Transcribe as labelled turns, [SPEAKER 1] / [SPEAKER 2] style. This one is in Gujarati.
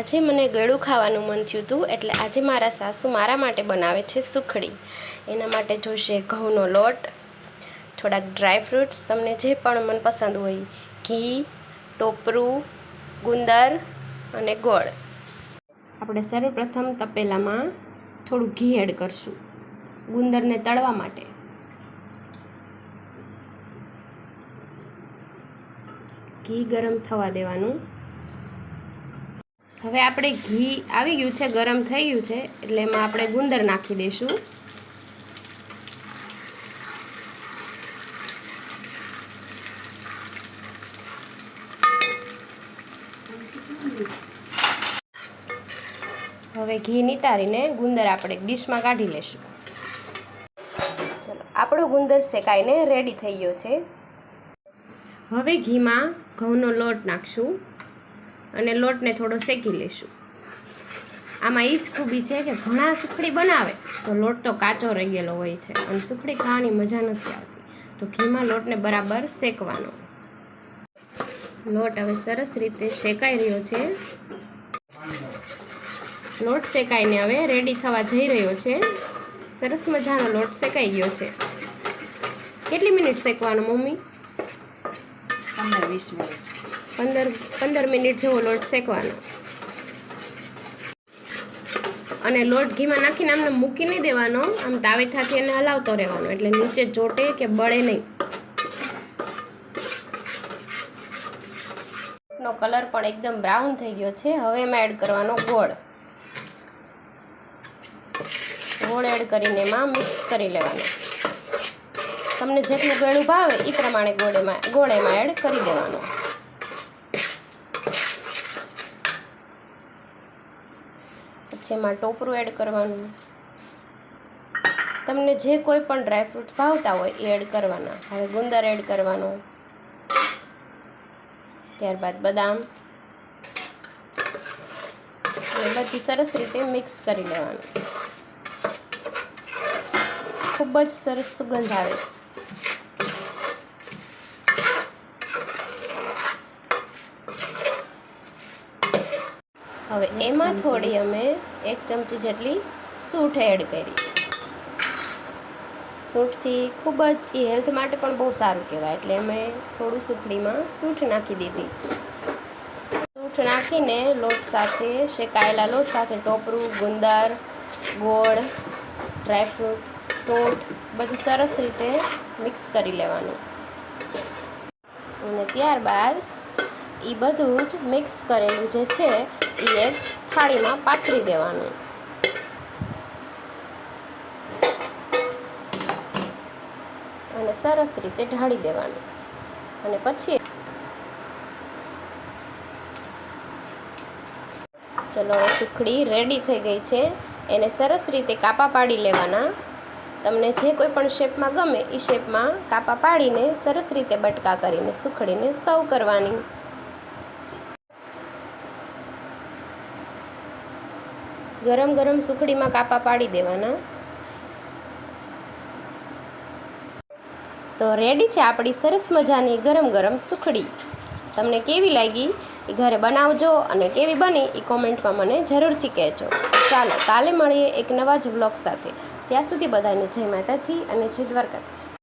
[SPEAKER 1] આજે મને ગળું ખાવાનું મન થયું હતું એટલે આજે મારા સાસુ મારા માટે બનાવે છે સુખડી. એના માટે જોઈશે ઘઉંનો લોટ, થોડાક ડ્રાય ફ્રૂટ્સ તમને જે પણ મનપસંદ હોય. ઘી, ટોપરું, ગુંદર અને ગોળ. આપણે સર્વપ્રથમ તપેલામાં થોડું ઘી એડ કરશું, ગુંદરને તળવા માટે. ઘી ગરમ થવા દેવાનું. હવે આપણે ઘી આવી ગયું છે, ગરમ થઈ ગયું છે, એટલે એમાં આપણે ગુંદર નાખી દઈશું. હવે ઘી નિતારીને ગુંદર આપણે ડીશમાં કાઢી લેશું ચલો, આપણો ગુંદર શેકાઈને રેડી થઈ ગયો છે. હવે ઘીમાં ઘઉંનો લોટ નાખશું. અને લોટને થોડો શેકી લઈશું. આમાં એ જ ખૂબી છે કે ઘણા સુખડી બનાવે, તો લોટ તો કાચો રહી ગયેલો હોય છે, અને સુખડી ખાવાની મજા નથી આવતી. તો ઘીમાં લોટને બરાબર શેકવાનો. લોટ હવે સરસ રીતે શેકાઈ રહ્યો છે. લોટ શેકાઈને હવે રેડી થવા જઈ રહ્યો છે. સરસ મજાનો લોટ શેકાઈ ગયો છે. કેટલી મિનિટ શેકવાનો, મમ્મી?
[SPEAKER 2] પંદર વીસ મિનિટ.
[SPEAKER 1] પંદર પંદર મિનિટ જેવો લોટ શેકવાનો. અને લોટ ઘીમાં નાખીને આમને મૂકી નહીં દેવાનો. આમ તાવેથાથી એને હલાવતો રહેવાનો. એટલે નીચે ચોટે કે બળે નહીં. નો કલર પણ એકદમ બ્રાઉન થઈ ગયો છે. હવે એમાં એડ કરવાનો ગોળ. ગોળ એડ કરીને એમાં મિક્સ કરી લેવાનો. તમને જેટલું ગળું ભાવે એ પ્રમાણે ગોળ એમાં ગોળ એમાં એડ કરી દેવાનો. એમાં ટોપરું એડ કરવાનું. તમને જે કોઈ પણ ડ્રાયફ્રૂટ ભાવતા હોય એ એડ કરવાના. હવે ગુંદર એડ કરવાનો. ત્યારબાદ બદામ. એ બધું સરસ રીતે મિક્સ કરી લેવાનું. ખૂબ જ સરસ સુગંધ આવે. છે હવે એમાં થોડી અમે એક ચમચી જેટલી સૂંઠ એડ કરી. સૂંઠથી ખૂબ જ એ હેલ્થ માટે પણ બહુ સારું કહેવાય એટલે અમે થોડું સુખડીમાં સૂંઠ નાખી દીધી. સૂંઠ નાખીને લોટ સાથે શેકાયેલા લોટ સાથે ટોપરું ગુંદર ગોળ ડ્રાયફ્રૂટ સૂંઠ બધું સરસ રીતે મિક્સ કરી લેવાનું. અને ત્યારબાદ એ બધું જ મિક્સ કરેલું જે છે એ એક થાળીમાં પાથરી દેવાનું. અને સરસ રીતે ઢાળી દેવાનું. અને પછી ચલો સુખડી રેડી થઈ ગઈ છે. એને સરસ રીતે કાપા પાડી લેવાના. તમને જે કોઈ પણ શેપમાં ગમે એ શેપમાં કાપા પાડીને સરસ રીતે બટકા કરીને સુખડીને સર્વ કરવાની. ગરમ ગરમ સુખડીમાં કાપા પાડી દેવાના. તો રેડી છે આપણી સરસ મજાની ગરમ ગરમ સુખડી. તમને કેવી લાગી? એ ઘરે બનાવજો અને કેવી બની એ કોમેન્ટમાં મને જરૂરથી કહેજો. ચાલો, કાલે મળીએ એક નવા જ વ્લોગ સાથે. ત્યાં સુધી બધાને જય માતાજી અને જય દ્વારકાધીશ.